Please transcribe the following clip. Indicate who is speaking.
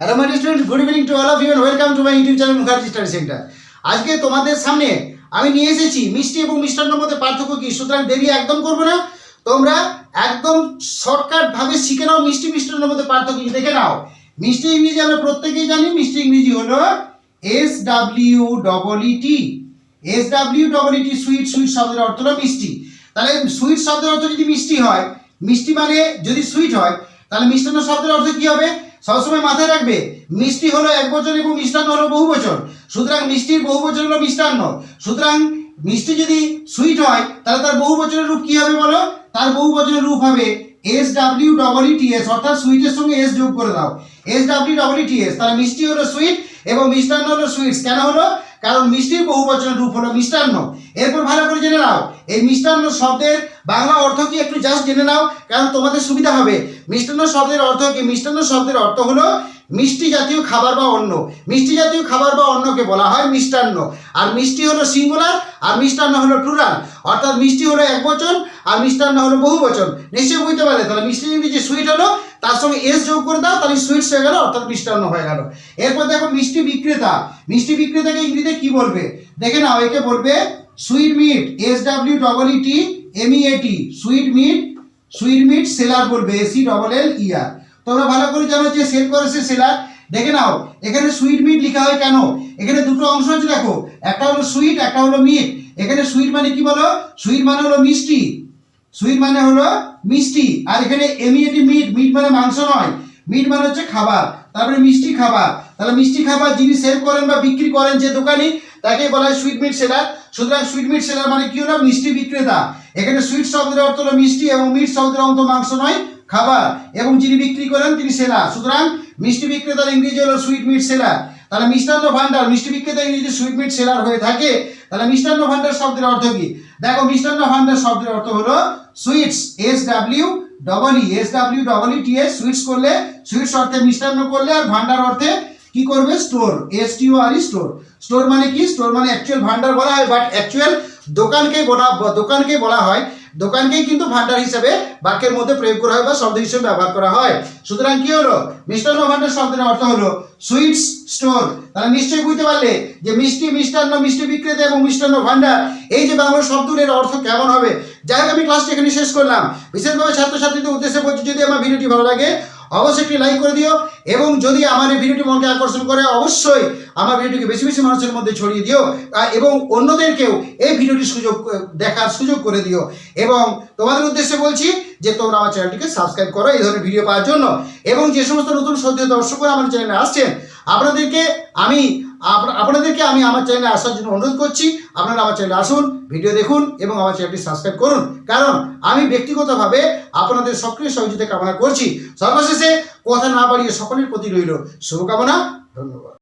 Speaker 1: Hello my student good evening to all of you welcome to my YouTube channel Mukherjee study centre আজকে তোমাদের সামনে আমি নিয়ে এসেছি মিষ্টি এবং মিষ্টান্নর মধ্যে পার্থক্য কি? সুতরাং দেরি একদম করবে না। তোমরা একদম শর্টকাট ভাবে শিখে নাও মিষ্টি মিষ্টান্নর মধ্যে পার্থক্য দেখে নাও। মিষ্টি ইংরেজি আমরা প্রত্যেকেই জানি। মিষ্টি ইংরেজি হলো S W double T S W double T sweet sweet শব্দের অর্থ হলো মিষ্টি। তাহলে সুইট শব্দের অর্থ যদি মিষ্টি হয়, মিষ্টি মানে যদি সুইট হয়, তাহলে মিষ্টান্ন শব্দের অর্থ কি হবে? সবসময় মাথায় রাখবে, মিষ্টি হলো এক বছর এবং মিষ্টান্ন হলো বহু বছর। সুতরাং মিষ্টির বহু বছর হলো মিষ্টান্ন। সুতরাং মিষ্টি যদি সুইট হয়, তাহলে তার বহু বছরের রূপ কি হবে বলো? তার বহু বছরের রূপ হবে এস ডাব্লিউ ডবল এস অর্থাৎ সুইটের সঙ্গে এস যোগ করে দাও। এস ডাব্লিউ ডবল এস তাহলে মিষ্টি হলো সুইট এবং মিষ্টান্ন হলো সুইটস কেন হলো? কারণ মিষ্টির বহু বছরের রূপ হলো মিষ্টান্ন। এরপর ভালো করে জেনে নাও, এই মিষ্টান্ন শব্দের বাংলা অর্থ কি একটু জাস্ট জেনে নাও, কারণ তোমাদের সুবিধা হবে। মিষ্টান্ন শব্দের অর্থ কি? মিষ্টান্ন শব্দের অর্থ হলো মিষ্টি জাতীয় খাবার বা অন্ন। মিষ্টি জাতীয় খাবার বা অন্নকে বলা হয় মিষ্টান্ন। আর মিষ্টি হলো সিঙ্গুলার, আর মিষ্টান্ন হলো প্লুরাল অর্থাৎ মিষ্টি হলো এক বচন, আর মিষ্টান্ন হলো বহু বচন। নিশ্চয়ই বুঝতে পারলে? তাহলে মিষ্টি ইংরেজি সুইট হলো, তার সঙ্গে এস যোগ করে দাও, তাহলে সুইটস হয়ে গেল, অর্থাৎ মিষ্টান্ন হয়ে গেল। এরপর দেখো মিষ্টি বিক্রেতা। মিষ্টি বিক্রেতাকে ইংরেজিতে কি বলবে? দেখে নাও, একে বলবে sweet meat S W double E T M E A sweet meat sweet meat seller বলবে S E double L E R তোমরা ভালো করে জানো যে সেল করে সে সেলার। দেখে নাও, এখানে সুইট মিট লেখা হয় কেন? এখানে দুটো অংশ আছে দেখো, একটা হলো সুইট, একটা হলো মিট। এখানে সুইট মানে কি বলো? সুইট মানে হলো মিষ্টি। সুইট মানে হলো মিষ্টি। আর এখানে এমিএটি মিট মিট মানে মাংস নয়। মিট মানে হচ্ছে খাবার। তারপরে মিষ্টি খাবার। তাহলে মিষ্টি খাবার যিনি সেল করেন বা বিক্রি করেন যে দোকানি তাকে বলা হয় সুইট মিট সেলার সুতরাং সুইট মিট সেলার মানে কি হলো? মিষ্টি বিক্রেতা। এখানে সুইট শব্দের অর্থ হলো মিষ্টি এবং মিট শব্দের অর্থ মাংস নয়, খাবার। এবং যিনি বিক্রি করেন, তিনি সেলার সুতরাং মিষ্টি বিক্রেতার ইংরেজি হলো সুইট মিট সেলার তাহলে মিষ্টান্ন ভান্ডার মিষ্টি বিক্রেতা ইংরেজি সুইট মিট সেলার হয়ে থাকে। তাহলে মিষ্টান্ন ভান্ডার শব্দের অর্থ কি? দেখো, মিষ্টান্ন ভান্ডার শব্দের অর্থ হলো sweets S W double E S W double E T S sweets করলে সুইটস অর্থে মিষ্টান্ন করলে আর ভান্ডার অর্থে কি করবে? Store S T R E store store মানে কি? স্টোর মানে অ্যাকচুয়াল ভান্ডার বলা হয় বাট অ্যাকচুয়াল দোকানকে বলা দোকানকে বলা হয়। দোকানকেই কিন্তু ভান্ডার হিসেবে বাক্যের মধ্যে প্রয়োগ করা হয় বা শব্দ হিসেবে ব্যবহার করা হয়। সুতরাং কি হলো? মিষ্টান্ন ভান্ডার শব্দের অর্থ হলো সুইটস স্টোর তাহলে নিশ্চয়ই বুঝতে পারলে যে মিষ্টি, মিষ্টান্ন, মিষ্টি বিক্রেতা এবং মিষ্টান্ন ভান্ডার, এই যে বাংলা শব্দের অর্থ কেমন হবে? যাই হোক, আমি ক্লাসটি এখানে শেষ করলাম। বিশেষভাবে ছাত্রছাত্রীদের উদ্দেশ্যে বলছি, যদি আমার ভিডিওটি ভালো লাগে অবশ্যই একটি লাইক করে দিও এবং যদি আমার এই ভিডিওটি মনকে আকর্ষণ করে, অবশ্যই আমার ভিডিওটিকে বেশি বেশি মানুষের মধ্যে ছড়িয়ে দিও এবং অন্যদেরকেও এই ভিডিওটির সুযোগ দেখার সুযোগ করে দিও। এবং তোমাদের উদ্দেশ্যে বলছি যে তোমরা আমার চ্যানেলটিকে সাবস্ক্রাইব করো, এই ধরনের ভিডিও পাওয়ার জন্য। এবং যে সমস্ত নতুন সদ্য দর্শকরা আমার চ্যানেলে আসছেন, আপনাদেরকে আমি আপনাদেরকে আমি আমার চ্যানেলে আসার জন্য অনুরোধ করছি, আপনারা আমার চ্যানেলে আসুন ভিডিও দেখুন এবং আমার চ্যানেলটি সাবস্ক্রাইব করুন। কারণ আমি ব্যক্তিগতভাবে আপনাদের সক্রিয় সহযোগিতা কামনা করছি। সর্বশেষে কথা না বাড়িয়ে সকলের প্রতি রইল শুভকামনা, ধন্যবাদ।